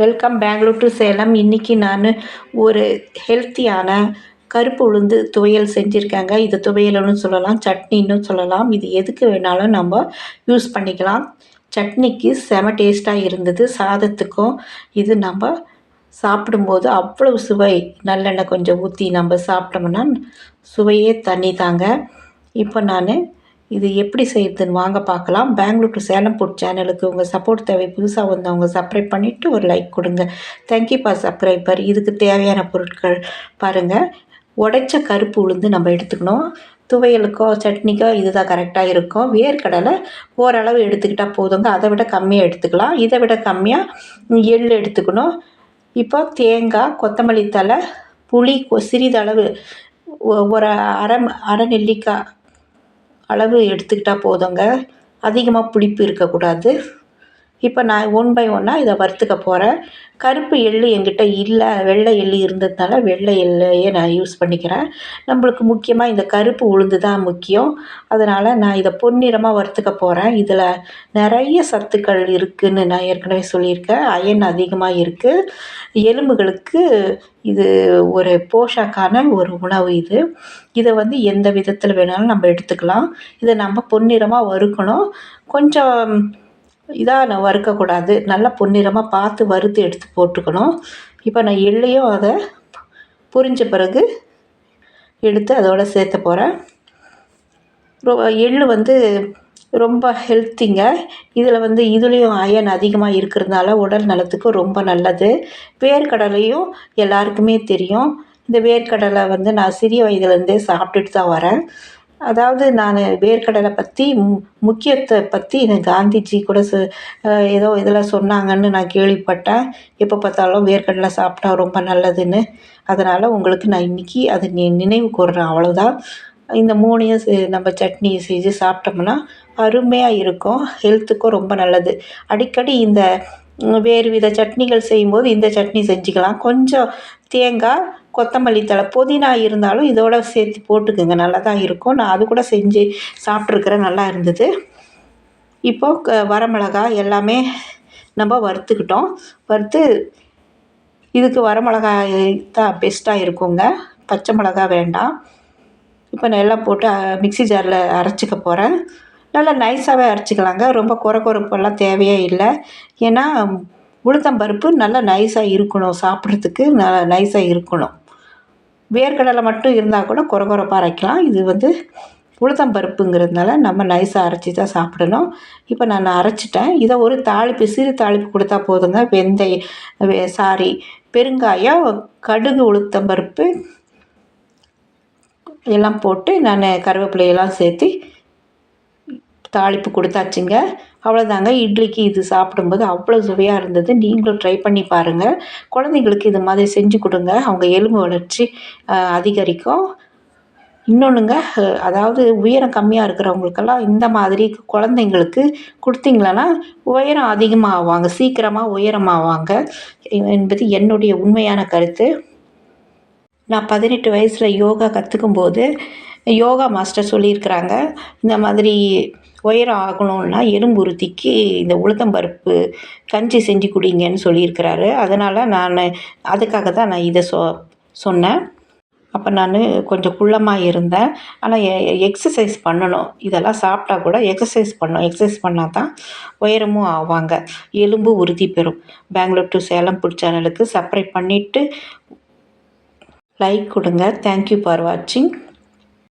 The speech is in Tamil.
வெல்கம் பெங்களூர் டு சேலம் இன்றைக்கி நான் ஒரு ஹெல்த்தியான கருப்பு உளுந்து துவையல் செஞ்சுருக்கேங்க. இது துவையல்னு சொல்லலாம் சட்னின்னு சொல்லலாம். இது எதுக்கு வேணாலும் நம்ம யூஸ் பண்ணிக்கலாம். சட்னிக்கு செம டேஸ்ட்டாக இருந்தது. சாதத்துக்கும் இது நம்ம சாப்பிடும்போது அவ்வளவு சுவை. நல்லெண்ணெய் கொஞ்சம் ஊற்றி நம்ம சாப்பிட்டோம்னா சுவையே தண்ணி தாங்க இப்போ நான் இது எப்படி செய்யுதுன்னு வாங்க பார்க்கலாம். பெங்களூர் டு சேலம் ஃபுட் சேனலுக்கு உங்கள் சப்போர்ட் தேவை புதுசாக வந்தவங்க சப்ஸ்கிரைப் பண்ணிவிட்டு ஒரு லைக் கொடுங்க. தேங்க்யூப்பா சப்ஸ்கிரைபர் இதுக்கு தேவையான பொருட்கள் பாருங்கள் உடைச்ச கருப்பு உளுந்து நம்ம எடுத்துக்கணும். துவையலுக்கோ சட்னிக்கோ இதுதான் கரெக்டாக இருக்கும். வேர்க்கடலை ஓரளவு எடுத்துக்கிட்டால் போதுங்க. அதை விட கம்மியாக எடுத்துக்கலாம். இதை விட கம்மியாக எள் எடுத்துக்கணும். இப்போ தேங்காய் கொத்தமல்லி தழை புளி சிறிதளவு ஒரு அரை அரை நெல்லிக்காய் அளவு எடுத்துக்கிட்டால் போதுங்க. அதிகமாக புளிப்பு இருக்கக்கூடாது. இப்போ நான் ஒன் பை ஒன்னாக இதை வறுத்துக்க போகிறேன் கருப்பு எள் என்கிட்ட இல்லை. வெள்ளை எள் இருந்ததுனால வெள்ளை எள்ளையே நான் யூஸ் பண்ணிக்கிறேன். நம்மளுக்கு முக்கியமாக இந்த கருப்பு உளுந்து தான் முக்கியம். அதனால் நான் இதை பொன்னிறமாக வறுத்துக்க போகிறேன் இதில் நிறைய சத்துக்கள் இருக்குதுன்னு நான் ஏற்கனவே சொல்லியிருக்கேன். அயன் அதிகமாக இருக்குது எலும்புகளுக்கு இது ஒரு போஷாக்கான ஒரு உணவு இது. இதை வந்து எந்த விதத்தில் வேணாலும் நம்ம எடுத்துக்கலாம். இதை நம்ம பொன்னிறமாக வறுக்கணும். கொஞ்சம் இதாக வறுக்கக்கூடாது. நல்லா பொன்னிறமாக பார்த்து வறுத்து எடுத்து போட்டுக்கணும். இப்போ நான் எள்ளையும் அதை புரிஞ்ச பிறகு எடுத்து அதோட சேர்த்த போகிறேன் ரொ எள் வந்து ரொம்ப ஹெல்த்திங்க இதில் வந்து இதுலேயும் அயன் அதிகமாக இருக்கிறதுனால உடல் நலத்துக்கு ரொம்ப நல்லது. வேர்க்கடலையும் எல்லாருக்குமே தெரியும். இந்த வேர்க்கடலை வந்து நான் சிறிய வயதுலேருந்தே சாப்பிட்டுட்டு தான் வரேன். அதாவது நான் வேர்க்கடலை பற்றி முக்கியத்தை பற்றி எனக்கு காந்திஜி கூட ச ஏதோ இதில் சொன்னாங்கன்னு நான் கேள்விப்பட்டேன். எப்போ பார்த்தாலும் வேர்க்கடலை சாப்பிட்டா ரொம்ப நல்லதுன்னு. அதனால் உங்களுக்கு நான் இன்றைக்கி அதை நி நினைவு கூறுறேன். அவ்வளோதான் இந்த மூணையும் செ நம்ம சட்னி செஞ்சு சாப்பிட்டோம்னா அருமையாக இருக்கும். ஹெல்த்துக்கும் ரொம்ப நல்லது. அடிக்கடி இந்த வேறு வித சட்னிகள் செய்யும்போது இந்த சட்னி செஞ்சுக்கலாம். கொஞ்சம் தேங்காய் கொத்தமல்லி தழை புதினா இருந்தாலும் இதோட சேர்த்து போட்டுக்கோங்க. நல்லா தான் இருக்கும். நான் அது கூட செஞ்சு சாப்பிட்ருக்குறேன் நல்லா இருந்தது. இப்போது க எல்லாமே நம்ம வறுத்துக்கிட்டோம். வறுத்து இதுக்கு வரமிளகாய் தான் பெஸ்ட்டாக இருக்குங்க. பச்சை மிளகா வேண்டாம். இப்போ நான் எல்லாம் போட்டு மிக்ஸி ஜாரில் அரைச்சிக்க போகிறேன் நல்லா நைஸாகவே அரைச்சிக்கலாங்க. ரொம்ப குறை குறைப்பெல்லாம் தேவையே இல்லை. ஏன்னா உளுத்தம்பருப்பு நல்லா நைஸாக இருக்கணும் சாப்பிட்றதுக்கு நல்லா நைஸாக இருக்கணும். வேர்க்கடலை மட்டும் இருந்தால் கூட குறகுறப்பாக அரைக்கலாம். இது வந்து உளுத்தம் பருப்புங்கிறதுனால நம்ம நைஸாக அரைச்சி தான் சாப்பிடணும். இப்போ நான் அரைச்சிட்டேன். இதை ஒரு தாளிப்பு சிறு தாளிப்பு கொடுத்தா போதுங்க. வெந்தய சாரி பெருங்காயம் கடுகு உளுத்தம் பருப்பு எல்லாம் போட்டு நான் கருவேப்பிலையெல்லாம் சேர்த்து தாளிப்பு கொடுத்தாச்சுங்க. அவ்வளோதாங்க இட்லிக்கு இது சாப்பிடும்போது அவ்வளோ சுவையாக இருந்தது. நீங்களும் ட்ரை பண்ணி பாருங்கள் குழந்தைங்களுக்கு இது மாதிரி செஞ்சு கொடுங்க. அவங்க எலும்பு வளர்ச்சி அதிகரிக்கும். இன்னொன்றுங்க அதாவது உயரம் கம்மியாக இருக்கிறவங்களுக்கெல்லாம் இந்த மாதிரி குழந்தைங்களுக்கு கொடுத்தீங்களன்னா உயரம் அதிகமாகுவாங்க சீக்கிரமாக உயரமாவாங்க. என்பது என்னுடைய உண்மையான கருத்து. நான் பதினெட்டு வயசில் யோகா கற்றுக்கும் போது யோகா மாஸ்டர் சொல்லியிருக்கிறாங்க. இந்த மாதிரி உயரம் ஆகணும்னா எறும்புருத்திக்கு இந்த உளுத்தம்பருப்பு கஞ்சி செஞ்சு குடிங்கன்னு சொல்லியிருக்கிறாரு. அதனால் நான் அதுக்காக தான் நான் இதை சொ சொன்னேன். அப்போ நான் கொஞ்சம் குள்ளமாக இருந்தேன். ஆனால் எ எக்ஸசைஸ் பண்ணணும். இதெல்லாம் சாப்பிட்டா கூட எக்ஸசைஸ் பண்ணணும். எக்ஸசைஸ் பண்ணால் தான் உயரமும் ஆவாங்க. எலும்பு உறுதி பெறும். பெங்களூர் டு சேலம் ஃபுட் சேனலுக்கு சப்ஸ்கிரைப் பண்ணிவிட்டு லைக் கொடுங்க. தேங்க்யூ ஃபார் வாட்சிங்